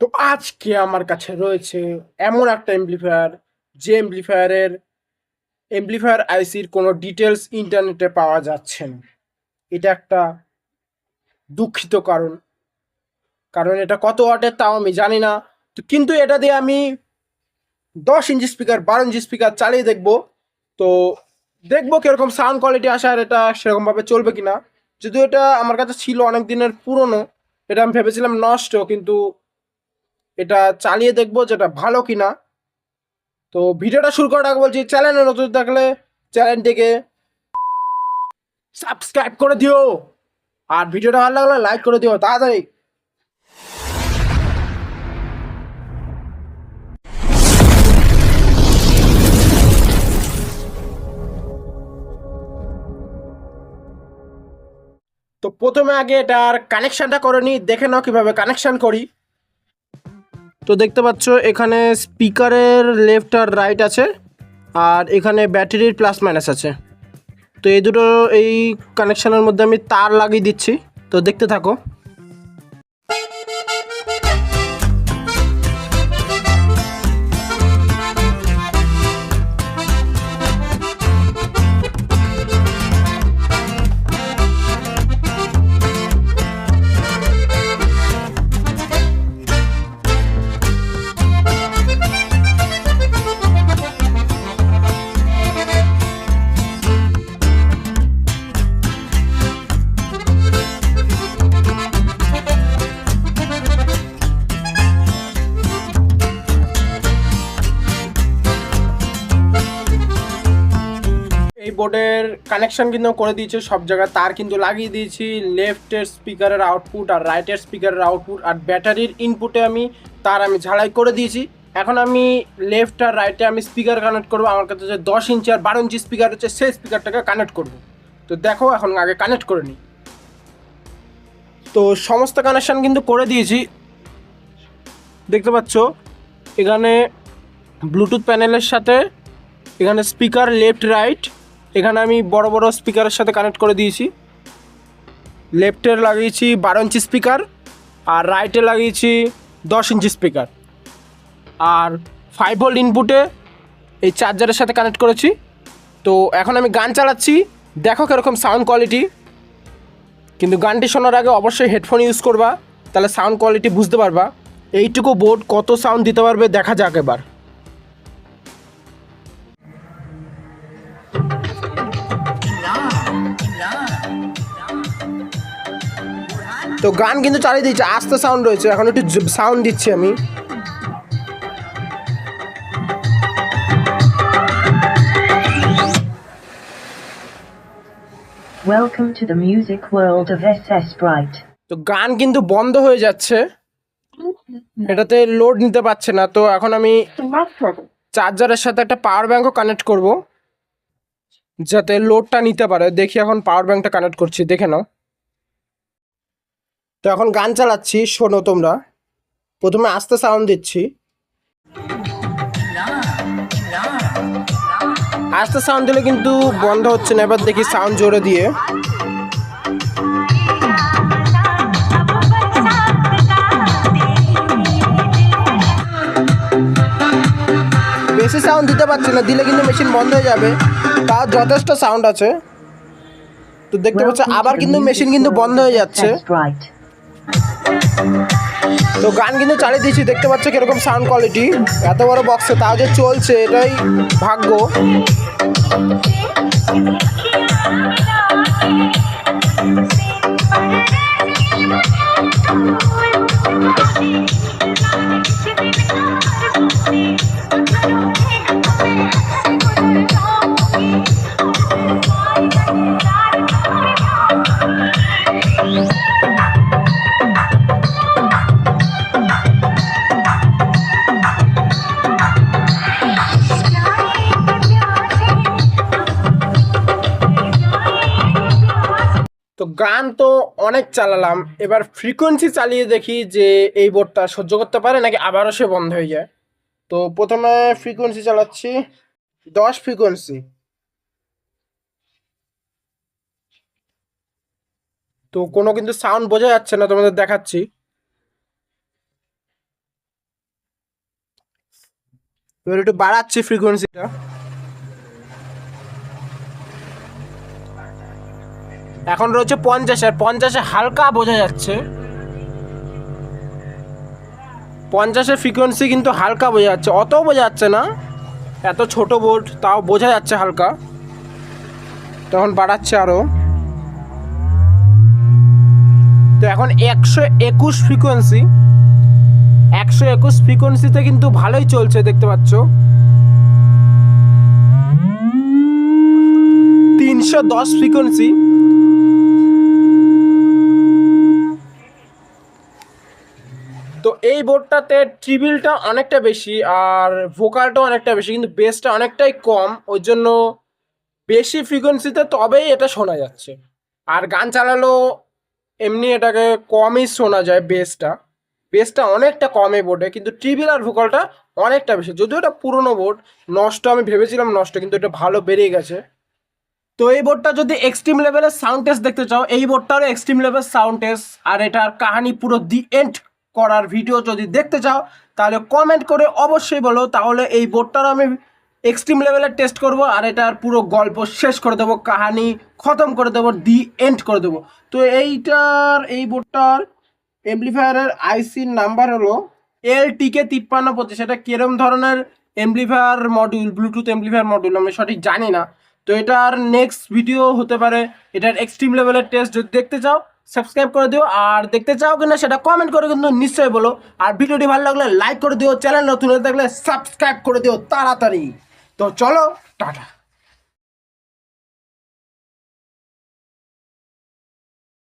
তো আজকে আমার কাছে রয়েছে এমন একটা এমপ্লিফায়ার যে এমপ্লিফায়ারের এমপ্লিফায়ার আইসির কোনো ডিটেলস ইন্টারনেটে পাওয়া যাচ্ছে না। এটা একটা দুঃখিত কারণ। কারণ এটা কত ওয়াটের তাও আমি জানি না। তো কিন্তু এটা দিয়ে আমি দশ ইঞ্চি স্পিকার বারো ইঞ্চি স্পিকার চালিয়ে দেখব। তো দেখব কীরকম সাউন্ড কোয়ালিটি আসে আর এটা সেরকমভাবে চলবে কিনা। যদিও এটা আমার কাছে ছিল অনেক দিনের পুরনো, এটা আমি ভেবেছিলাম নষ্ট, কিন্তু এটা চালিয়ে দেখব যেটা ভালো কিনা। তো ভিডিওটা শুরু করার আগে বলছি চ্যানেলে নতুন থাকলে চ্যানেলটিকে সাবস্ক্রাইব করে দিও। আর ভিডিওটা ভালো লাগলে লাইক করে দিও, তাড়াতাড়ি। তো প্রথমে আগে এটার কানেকশনটা করে নিই, দেখে নাও কীভাবে কানেকশন করি। তো দেখতে পাচ্ছ, এখানে স্পিকারের লেফট আর রাইট আছে, আর এখানে ব্যাটারির প্লাস মাইনাস আছে। তো এই দুটো, এই কানেকশানের মধ্যে আমি তার লাগিয়ে দিচ্ছি। তো দেখতে থাকো। বোর্ডের কানেকশন কিন্তু করে দিয়েছে সব জায়গায়। তার কিন্তু লাগিয়ে দিয়েছি লেফটের স্পিকারের আউটপুট আর রাইটের স্পিকারের আউটপুট আর ব্যাটারির ইনপুটে আমি, তার আমি ঝালাই করে দিয়েছি। এখন আমি লেফট আর রাইটে আমি স্পিকার কানেক্ট করব। আমার কাছে যে দশ ইঞ্চি আর বারো ইঞ্চি স্পিকার হচ্ছে সেই স্পিকারটাকে কানেক্ট করব। তো দেখো, এখন আগে কানেক্ট করে নিই। তো সমস্ত কানেকশন কিন্তু করে দিয়েছি। দেখতে পাচ্ছ, এখানে ব্লুটুথ প্যানেলের সাথে এখানে স্পিকার লেফট রাইট এখানে আমি বড় বড় স্পিকারের সাথে কানেক্ট করে দিয়েছি। লেফটের লাগিয়েছি বারো ইঞ্চি স্পিকার আর রাইটে লাগিয়েছি দশ ইঞ্চি স্পিকার আর ফাইভ ভোল্ট ইনপুটে এই চার্জারের সাথে কানেক্ট করেছি। তো এখন আমি গান চালাচ্ছি, দেখো কীরকম সাউন্ড কোয়ালিটি কিন্তু গানটি শোনার আগে অবশ্যই হেডফোন ইউজ করবা, তাহলে সাউন্ড কোয়ালিটি বুঝতে পারবা। এইটুকু বোর্ড কত সাউন্ড দিতে পারবে দেখা যাক এবার। তো গান কিন্তু চালিয়ে দিচ্ছে আস্তে সাউন্ড রয়েছে এখন একটু সাউন্ড দিচ্ছি আমি। Welcome to the music world of SS Bright. তো গান কিন্তু বন্ধ হয়ে যাচ্ছে এটাতে লোড নিতে পারছে না তো এখন আমি চার্জারের সাথে একটা পাওয়ার ব্যাঙ্কও কানেক্ট করব যাতে লোডটা নিতে পারে। দেখি এখন পাওয়ার ব্যাঙ্কটা কানেক্ট করছি দেখে নাও। তো এখন গান চালাচ্ছি শোনো তোমরা। প্রথমে আস্তে সাউন্ড দিচ্ছি। আস্তে সাউন্ড দিলে কিন্তু বন্ধ হচ্ছে না এবার দেখি সাউন্ড জোরে দিয়ে। বেশি সাউন্ড দিতে পারছি না দিলে কিন্তু মেশিন বন্ধ হয়ে যাবে। তার যথেষ্ট সাউন্ড আছে। তো দেখতে পাচ্ছ আবার কিন্তু মেশিন কিন্তু বন্ধ হয়ে যাচ্ছে. তো গান কিন্তু চালিয়ে দিয়েছি, দেখতে পাচ্ছ কীরকম সাউন্ড কোয়ালিটি এত বড় বক্সে তাও যে চলছে, এটাই ভাগ্য। গান তো অনেক চালালাম। এবার ফ্রিকোয়েন্সি চালিয়ে দেখি যে এই বোর্ডটা সহ্য করতে পারে নাকি আবারও সে বন্ধ হয়ে যায়। তো প্রথমে ফ্রিকোয়েন্সি চালাচ্ছি। দশ ফ্রিকোয়েন্সি তো কোনো কিন্তু সাউন্ড বোঝা যাচ্ছে না, তোমাদের দেখাচ্ছি। এবার একটু বাড়াচ্ছি ফ্রিকোয়েন্সিটা এখন রয়েছে পঞ্চাশ, আর পঞ্চাশে হালকা বোঝা যাচ্ছে। পঞ্চাশের ফ্রিকোয়েন্সি কিন্তু হালকা বোঝা যাচ্ছে। অতও বোঝা যাচ্ছে না, এত ছোট বোর্ড, তাও বোঝা যাচ্ছে হালকা। তখন বাড়াচ্ছে আরও তো এখন একশো একুশ ফ্রিকোয়েন্সি একশো একুশ ফ্রিকোয়েন্সিতে কিন্তু ভালোই চলছে, দেখতে পাচ্ছ। তিনশো দশ ফ্রিকোয়েন্সি তো এই বোর্ডটাতে ট্রিবিলটা অনেকটা বেশি আর ভোকালটা অনেকটা বেশি, কিন্তু বেসটা অনেকটাই কম। ওই জন্য বেশি ফ্রিকোয়েন্সিতে তবেই এটা শোনা যাচ্ছে। আর গান চালালেও এমনি এটাকে কমই শোনা যায় বেসটা। বেসটা অনেকটা কম বোর্ডে, কিন্তু ট্রিবিল আর ভোকালটা অনেকটা বেশি। যদিও এটা পুরনো বোর্ড, নষ্ট আমি ভেবেছিলাম নষ্ট, কিন্তু এটা ভালো বেরিয়ে গেছে। তো এই বোর্ডটা যদি এক্সট্রিম লেভেলের সাউন্ড টেস্ট দেখতে চাও, এই বোর্ডটারও এক্সট্রিম লেভেল সাউন্ড টেস্ট। আর এটার কাহিনী পুরো দি এন্ড করার ভিডিও যদি দেখতে চাও, তাহলে কমেন্ট করে অবশ্যই বলো। তাহলে এই বোর্ডটার আমি এক্সট্রিম লেভেলের টেস্ট করব, আর এটার পুরো গল্প শেষ করে দেবো, কাহানি খতম করে দেবো দি এন্ড করে দেবো। তো এইটার, এই বোর্ডটার এমপ্লিফায়ারের আইসির নাম্বার হলো এল টিকে তিপ্পান্ন পঁচিশ। এটা কিরম ধরনের amplifier module Bluetooth amplifier module আমি সঠিক জানি না। তো এটার নেক্সট ভিডিও হতে পারে, এটার এক্সট্রিম লেভেলের টেস্ট যদি দেখতে চাও সাবস্ক্রাইব করে দিও। আর দেখতে চাও কিনা সেটা কমেন্ট করে কিন্তু নিশ্চয়ই বলো। আর ভিডিওটি ভালো লাগলে লাইক করে দিও। চ্যানেল নতুন থাকলে সাবস্ক্রাইব করে দিও তাড়াতাড়ি। তো চলো, টাটা।